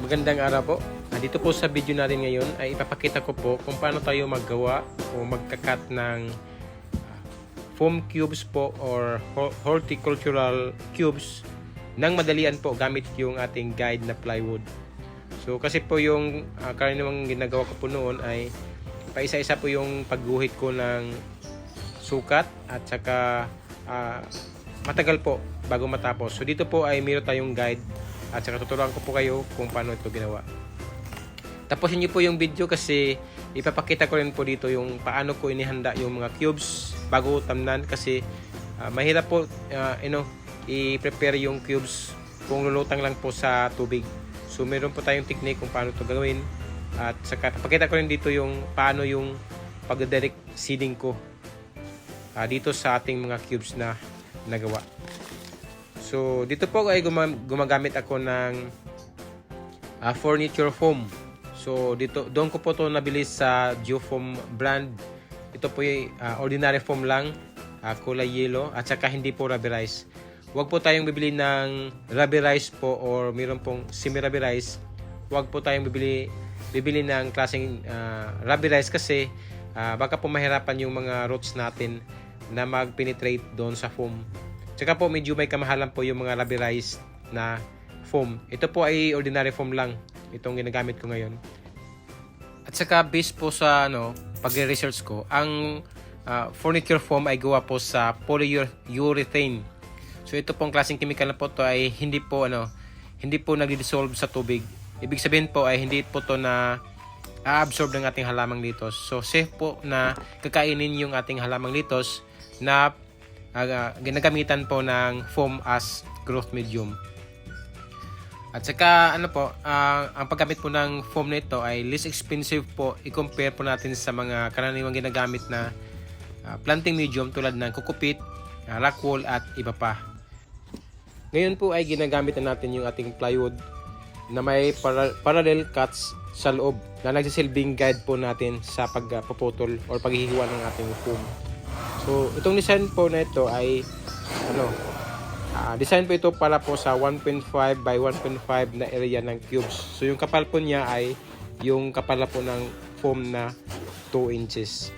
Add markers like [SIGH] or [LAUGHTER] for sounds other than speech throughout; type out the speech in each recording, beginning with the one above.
Magandang araw po. Ah, Dito po sa video natin ngayon ay ipapakita ko po kung paano tayo maggawa o magkakat ng ah, foam cubes po or ho- horticultural cubes ng madalian po gamit yung ating guide na plywood. So kasi po yung uh, karaniwang ginagawa ko po noon ay paisa-isa po yung pagguhit ko ng sukat at saka ah, matagal po bago matapos. So dito po ay meron tayong guide at saka tuturuan ko po kayo kung paano ito ginawa. Tapusin niyo po yung video kasi ipapakita ko rin po dito yung paano ko inihanda yung mga cubes bago tamnan kasi ah, mahirap po ah, you know, i-prepare yung cubes kung lulutang lang po sa tubig. So meron po tayong technique kung paano ito gawin at saka pakita ko rin dito yung paano yung pag-direct seeding ko ah, dito sa ating mga cubes na nagawa. So, dito po ay guma- gumagamit ako ng ah, furniture foam. So, dito doon ko po to nabili sa Geofoam brand. Ito po yung ah, ordinary foam lang, ah, kulay yellow at saka hindi po rubberized. Huwag po tayong bibili ng rubberized po or mayroon pong semi-rubberized. Huwag po tayong bibili bibili ng klaseng ah, rubberized kasi ah, baka po mahirapan yung mga roots natin na mag-penetrate doon sa foam. Tsaka po medyo may kamahalan po yung mga rubberized na foam. Ito po ay ordinary foam lang. Itong ginagamit ko ngayon. At saka based po sa ano, pag-research ko, ang ah, furniture foam ay gawa po sa polyurethane. So ito pong klaseng chemical na po to ay hindi po ano, hindi po nagdi-dissolve sa tubig. Ibig sabihin po ay hindi po to na a-absorb ng ating halamang litos. So safe po na kakainin yung ating halamang litos na ah, ginagamitan po ng foam as growth medium. At saka ano po, ah, ang paggamit po ng foam nito ay less expensive po i-compare po natin sa mga karaniwang ginagamit na ah, planting medium tulad ng kukupit, uh, rockwool at iba pa. Ngayon po ay ginagamit na natin yung ating plywood na may para- parallel cuts sa loob na nagsisilbing guide po natin sa pagpaputol or paghihiwa ng ating foam. So, itong design po na ito ay ano, ah, design po ito para po sa 1.5 by 1.5 na area ng cubes. So, yung kapal po niya ay yung kapal po ng foam na 2 inches.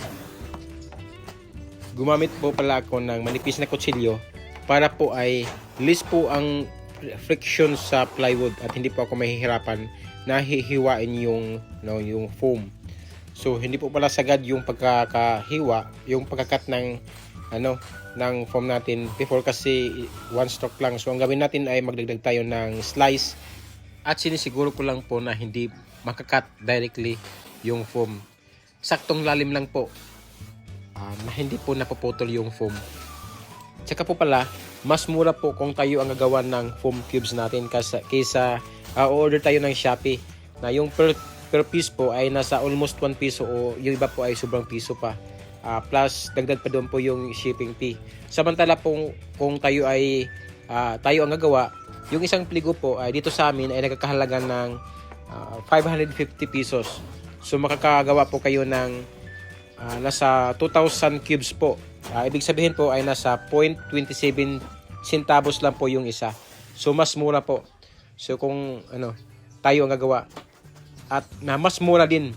Gumamit po pala ako ng manipis na kutsilyo para po ay less po ang friction sa plywood at hindi po ako mahihirapan na hihiwain yung no, yung foam. So hindi po pala sagad yung pagkakahiwa, yung pagkakat ng ano ng foam natin before kasi one stroke lang. So ang gawin natin ay magdagdag tayo ng slice at sinisiguro ko lang po na hindi makakat directly yung foam. Saktong lalim lang po ah, na hindi po napuputol yung foam. Tsaka po pala, mas mura po kung tayo ang gagawa ng foam cubes natin kaysa, kaysa ah, order tayo ng Shopee na yung per, per piece po ay nasa almost 1 piso o yung iba po ay sobrang piso pa. Ah, plus dagdag pa doon po yung shipping fee. Samantala po kung tayo ay ah, tayo ang gagawa, yung isang pligo po ay dito sa amin ay nagkakahalaga ng ah, 550 pesos. So makakagawa po kayo ng Ah, nasa 2,000 cubes po. Ah, ibig sabihin po ay nasa 0.27 centavos lang po yung isa. So mas mura po. So kung ano, tayo ang gagawa. At na mas mura din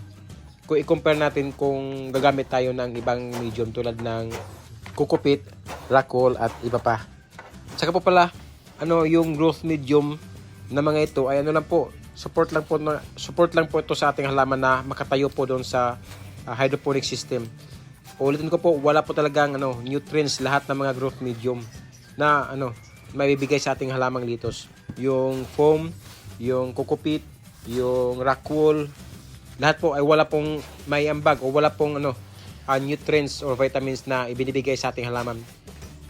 kung i-compare natin kung gagamit tayo ng ibang medium tulad ng kukupit, rockwool at iba pa. Tsaka po pala, ano yung growth medium na mga ito ay ano lang po, support lang po na, support lang po ito sa ating halaman na makatayo po doon sa uh, hydroponic system. Ulitin ko po, wala po talagang ano, nutrients lahat ng mga growth medium na ano, maibibigay sa ating halamang litos. Yung foam, yung kukupit, yung rockwool, lahat po ay wala pong may ambag o wala pong ano, uh, nutrients or vitamins na ibinibigay sa ating halaman.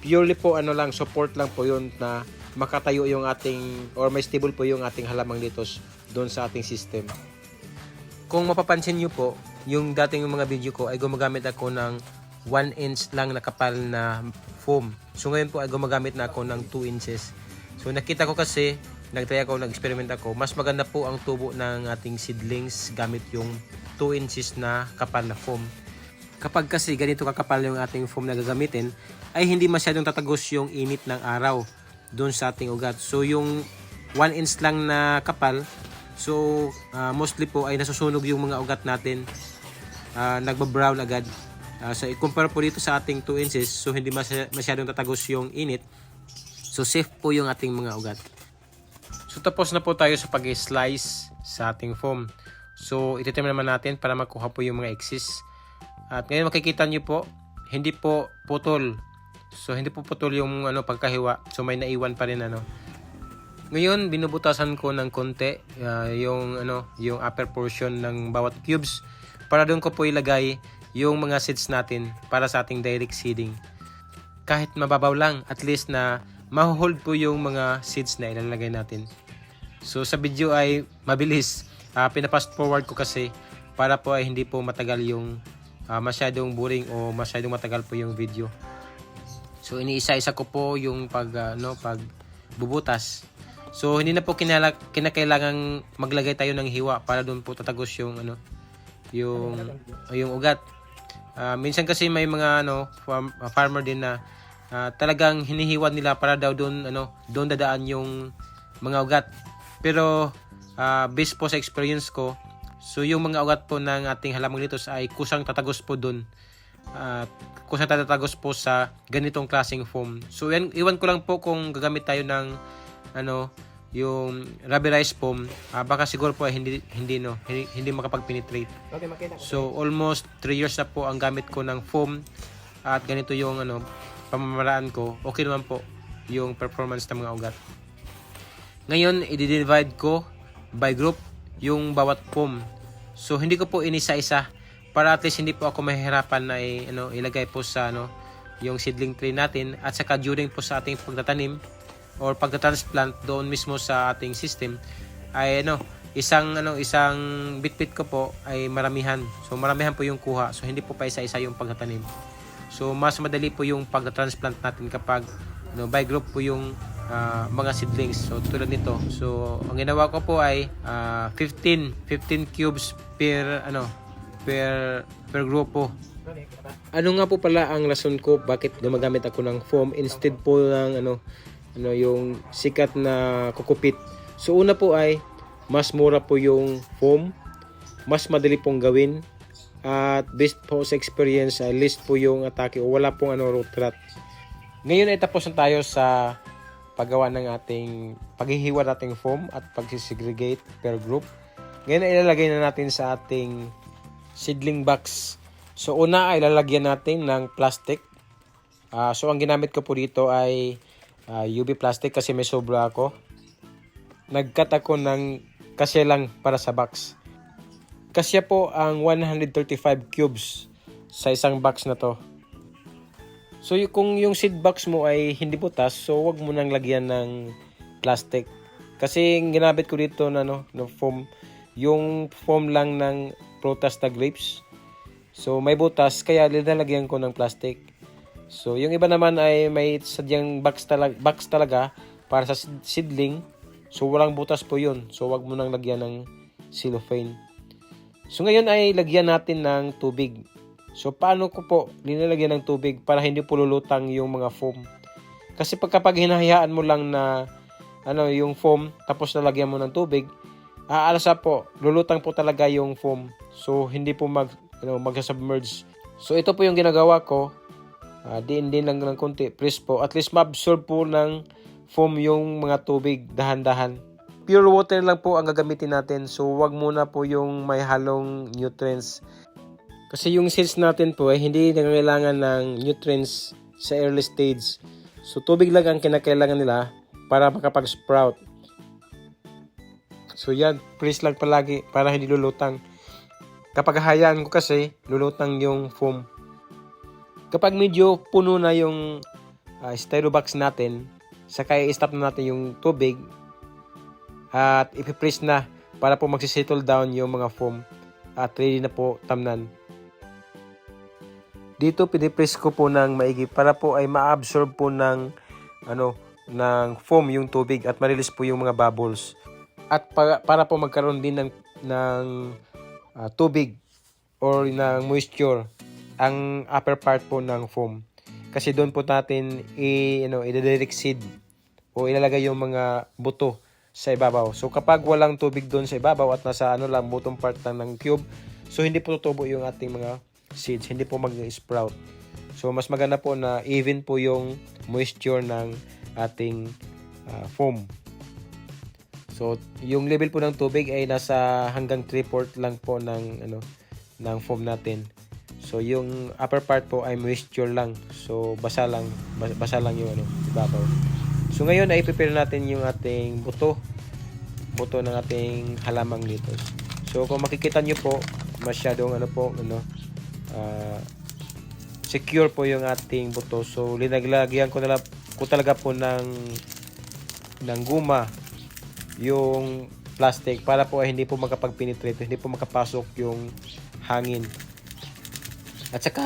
Purely po ano lang, support lang po yun na makatayo yung ating or may stable po yung ating halamang litos doon sa ating system. Kung mapapansin nyo po, yung dating mga video ko ay gumagamit ako ng 1 inch lang na kapal na foam. So ngayon po ay gumagamit na ako ng 2 inches. So nakita ko kasi, nagtry ako, nag-experiment ako, mas maganda po ang tubo ng ating seedlings gamit yung 2 inches na kapal na foam. Kapag kasi ganito kakapal yung ating foam na gagamitin, ay hindi masyadong tatagos yung init ng araw doon sa ating ugat. So yung 1 inch lang na kapal. So, ah, mostly po ay nasusunog yung mga ugat natin. Ah, nagbabrown agad. Ah, so, i-compare po dito sa ating 2 inches. So, hindi masy- masyadong tatagos yung init. So, safe po yung ating mga ugat. So, tapos na po tayo sa pag-slice sa ating foam. So, ititim naman natin para makuha po yung mga excess. At ngayon makikita nyo po, hindi po putol. So, hindi po putol yung ano, pagkahiwa. So, may naiwan pa rin ano. Ngayon, binubutasan ko ng konti ah, yung ano, yung upper portion ng bawat cubes para doon ko po ilagay yung mga seeds natin para sa ating direct seeding. Kahit mababaw lang, at least na mahuhold po yung mga seeds na ilalagay natin. So sa video ay mabilis. Ah, pinapast forward ko kasi para po ay hindi po matagal yung ah, masyadong boring o masyadong matagal po yung video. So iniisa-isa ko po yung pag ah, ano pag bubutas. So hindi na po kinala, kinakailangang maglagay tayo ng hiwa para doon po tatagos yung ano yung yung ugat. Ah, minsan kasi may mga ano farm- ah, farmer din na ah, talagang hinihiwan nila para daw doon ano doon dadaan yung mga ugat. Pero ah, based po sa experience ko, so yung mga ugat po ng ating halamang litos ay kusang tatagos po doon. At kusang tatagos po sa ganitong klaseng foam. So yan, iwan ko lang po kung gagamit tayo ng ano yung rubberized foam, ah, baka siguro po ay hindi hindi no, hindi, hindi makapag-penetrate. Okay, makita ko. So almost 3 years na po ang gamit ko ng foam at ganito yung ano pamamaraan ko. Okay naman po yung performance ng mga ugat. Ngayon, i-divide ko by group yung bawat foam. So hindi ko po inisa-isa para at least hindi po ako mahihirapan na i- ano, ilagay po sa ano yung seedling tray natin at saka during po sa ating pagtatanim or pagta-transplant doon mismo sa ating system ay ano isang ano isang bitbit ko po ay maramihan. So maramihan po yung kuha. So hindi po pa isa-isa yung pagtatanim. So mas madali po yung pagta-transplant natin kapag no, by group po yung ah, mga seedlings. So tulad nito. So ang ginawa ko po ay ah, 15 15 cubes per ano per per grupo. Ano nga po pala ang rason ko bakit gumagamit ako ng foam instead po ng ano ano yung sikat na kukupit. So una po ay mas mura po yung foam, mas madali pong gawin at based po sa experience ay list po yung atake o wala pong ano root rot. Ngayon ay tapos na tayo sa paggawa ng ating paghihiwa nating foam at pagsisegregate per group. Ngayon ay ilalagay na natin sa ating seedling box. So una ay lalagyan natin ng plastic. Ah, so ang ginamit ko po dito ay ah, UV plastic kasi may sobra ako. Nagkat ako ng kasya lang para sa box. Kasya po ang 135 cubes sa isang box na to. So y- kung yung seed box mo ay hindi butas, so wag mo nang lagyan ng plastic. Kasi ginamit ko dito na no, no foam, yung foam lang ng prutas na grapes. So may butas kaya linalagyan ko ng plastic. So yung iba naman ay may sadyang box talaga, box talaga para sa seed- seedling. So walang butas po 'yun. So wag mo nang lagyan ng cellophane. So ngayon ay lagyan natin ng tubig. So paano ko po linalagyan ng tubig para hindi po lulutang yung mga foam. Kasi pag kapag hinahayaan mo lang na ano yung foam tapos nalagyan mo ng tubig, aalasa po, lulutang po talaga yung foam. So hindi po mag ano, mag-submerge. So ito po yung ginagawa ko. Ah, diin din lang ng konti, press po. At least ma-absorb po ng foam yung mga tubig dahan-dahan. Pure water lang po ang gagamitin natin. So wag muna po yung may halong nutrients. Kasi yung seeds natin po ay hindi nangangailangan ng nutrients sa early stage. So tubig lang ang kinakailangan nila para makapag-sprout. So yan, press lang palagi para hindi lulutang. Kapag hayaan ko kasi, lulutang yung foam. Kapag medyo puno na yung uh, styro box natin, saka i-stop na natin yung tubig at ipipress na para po magsisettle down yung mga foam at ready na po tamnan. Dito pinipress ko po ng maigi para po ay ma-absorb po ng ano ng foam yung tubig at ma-release po yung mga bubbles. At para, para po magkaroon din ng ng ah, tubig or ng moisture ang upper part po ng foam. Kasi doon po natin i ano i-direct seed o ilalagay yung mga buto sa ibabaw. So kapag walang tubig doon sa ibabaw at nasa ano lang bottom part lang ng cube, so hindi po tutubo yung ating mga seeds, hindi po mag-sprout. So mas maganda po na even po yung moisture ng ating ah, foam. So yung level po ng tubig ay nasa hanggang 3/4 lang po ng ano ng foam natin. So yung upper part po ay moisture lang. So basa lang bas- basa lang yung ano ibabaw. So ngayon ay prepare natin yung ating buto. Buto ng ating halamang litos. So kung makikita nyo po, masyadong ano po, ano, ah, secure po yung ating buto. So linaglagyan ko, nala, ko talaga po ng ng guma yung plastic para po ay hindi po makapag-penetrate, hindi po makapasok yung hangin. At saka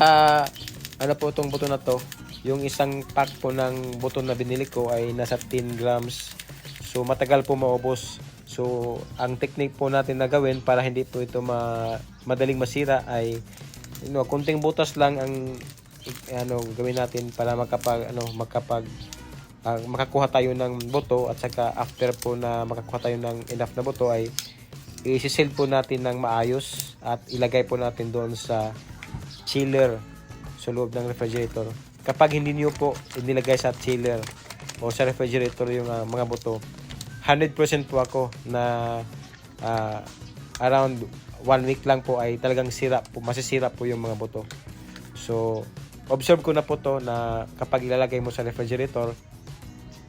ano po itong buto na to, yung isang pack po ng buto na binili ko ay nasa 10 grams. So matagal po maubos. So ang technique po natin na gawin para hindi po ito ma madaling masira ay you know, kunting butas lang ang ano gawin natin para makapag ano makapag ah, makakuha tayo ng buto at saka after po na makakuha tayo ng enough na buto ay i-seal po natin ng maayos at ilagay po natin doon sa chiller sa loob ng refrigerator. Kapag hindi niyo po inilagay sa chiller o sa refrigerator yung ah, mga buto, 100% po ako na ah, around one week lang po ay talagang sira po, masisira po yung mga buto. So, observe ko na po to na kapag ilalagay mo sa refrigerator,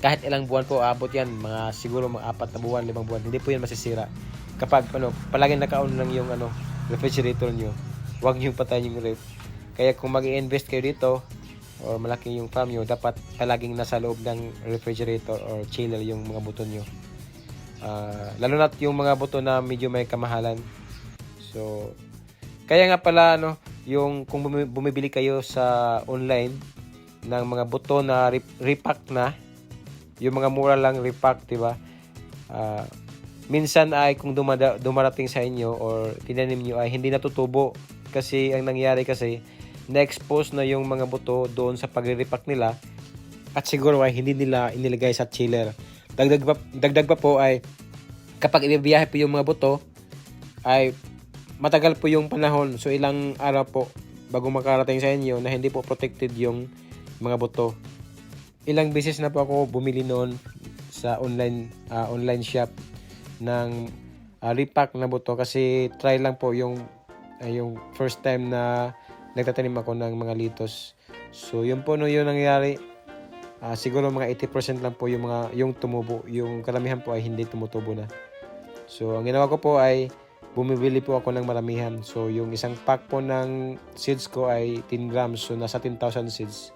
kahit ilang buwan po aabot yan, mga siguro mga apat na buwan, limang buwan, hindi po yan masisira. Kapag ano, palaging naka-on lang yung ano, refrigerator nyo, huwag nyo patayin yung ref. Kaya kung mag invest kayo dito, or malaki yung farm nyo, dapat palaging nasa loob ng refrigerator or chiller yung mga buto nyo. Ah, lalo na yung mga buto na medyo may kamahalan. So, kaya nga pala, ano, yung kung bumi- bumibili kayo sa online ng mga buto na re- repack na, yung mga mura lang repack, di ba? Ah, minsan ay kung dumada, dumarating sa inyo or tinanim nyo ay hindi natutubo. Kasi ang nangyari kasi, na-expose na yung mga buto doon sa pagre-repack nila at siguro ay hindi nila inilagay sa chiller. Dagdag pa, dagdag pa po ay kapag ibibiyahe po yung mga buto ay matagal po yung panahon. So ilang araw po bago makarating sa inyo na hindi po protected yung mga buto. Ilang beses na po ako bumili noon sa online ah, online shop ng ah, repack na buto kasi try lang po yung ah, yung first time na nagtatanim ako ng mga litos. So yun po no yung nangyari. Ah, siguro mga 80% lang po yung mga yung tumubo, yung karamihan po ay hindi tumutubo na. So ang ginawa ko po ay bumibili po ako ng maramihan. So yung isang pack po ng seeds ko ay 10 grams, so nasa 10,000 seeds.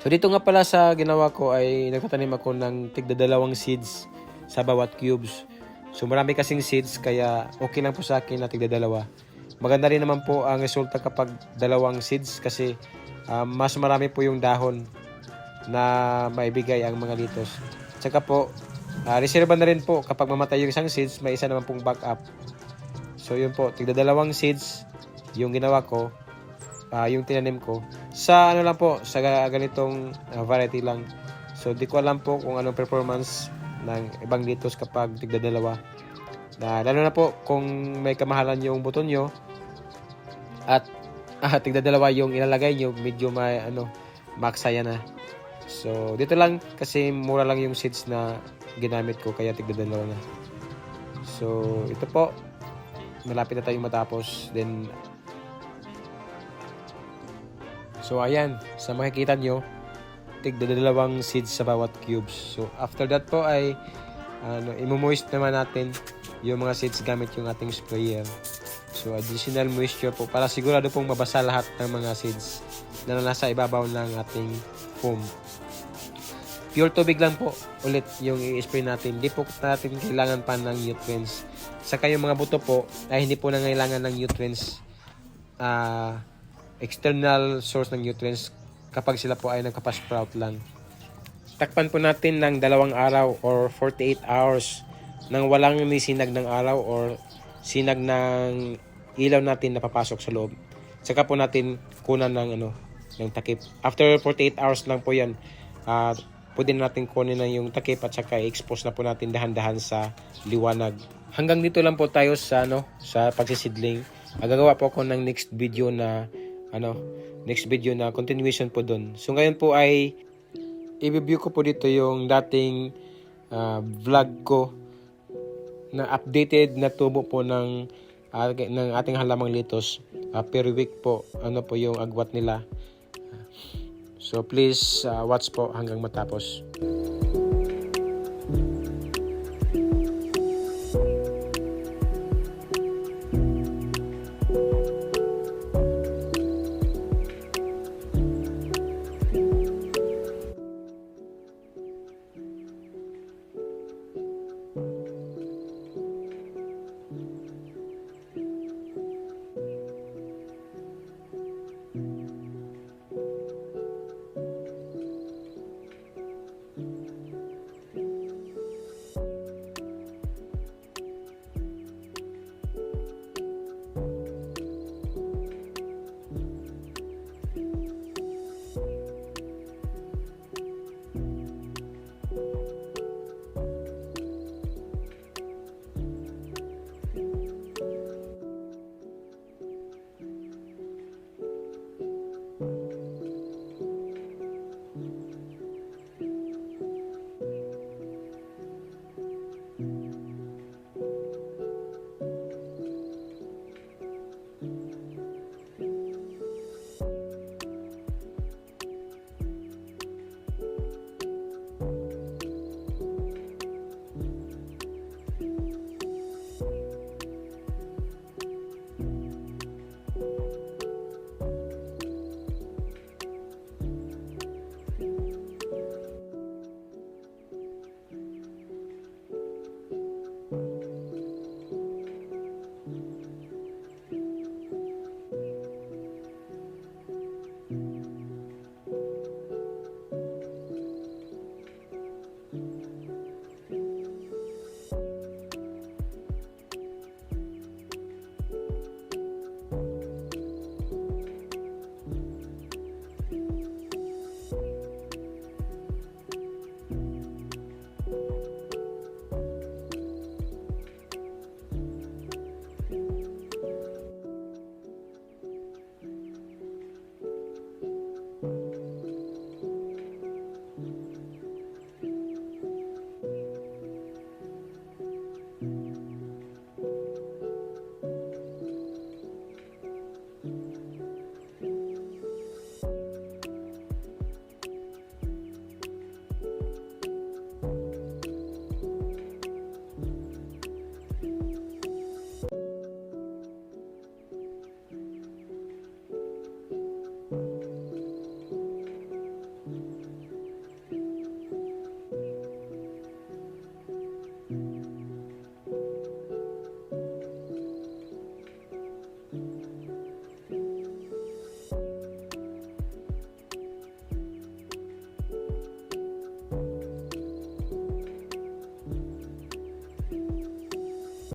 So dito nga pala sa ginawa ko ay nagtatanim ako ng tigda dalawang seeds sa bawat cubes. So marami kasing seeds kaya okay lang po sa akin na tigda dalawa. Maganda rin naman po ang resulta kapag dalawang seeds kasi ah, mas marami po yung dahon na maibigay ang mga litos. Tsaka po, ah, reserva na rin po kapag mamatay yung isang seeds, may isa naman pong backup. So yun po, tigda dalawang seeds yung ginawa ko, ah, yung tinanim ko. Sa ano lang po, sa ga- ganitong ah, variety lang. So di ko alam po kung anong performance ng ibang litos kapag tigda dalawa. Na, lalo na po kung may kamahalan yung buto nyo at [LAUGHS] ah, tigda dalawa yung ilalagay nyo, medyo may ano, maksaya na. So, dito lang kasi mura lang yung seeds na ginamit ko kaya tigda dalawa na. So, ito po. Malapit na tayong matapos. Then, so ayan, sa makikita nyo, tigda dalawang seeds sa bawat cubes. So, after that po ay ano, imo-moist naman natin yung mga seeds gamit yung ating sprayer. So, additional moisture po para sigurado pong mabasa lahat ng mga seeds na nasa ibabaw ng ating foam. Pure tubig lang po ulit yung i-spray natin. Hindi po natin kailangan pa ng nutrients. Saka yung mga buto po ay hindi po nangailangan ng nutrients ah external source ng nutrients kapag sila po ay nagkapasprout lang. Takpan po natin ng dalawang araw or 48 hours nang walang may sinag ng araw or sinag ng ilaw natin na papasok sa loob. Saka po natin kunan ng ano ng takip. After 48 hours lang po 'yan. ah pwede na natin kunin na yung takip at saka i-expose na po natin dahan-dahan sa liwanag. Hanggang dito lang po tayo sa ano sa pagsisidling. Ah, Gagawa po ako ng next video na ano next video na continuation po doon. So ngayon po ay i-review ko po dito yung dating ah, vlog ko na updated na tubo po ng ah, ng ating halamang litos Ah, per week po ano po yung agwat nila so please ah, watch po hanggang matapos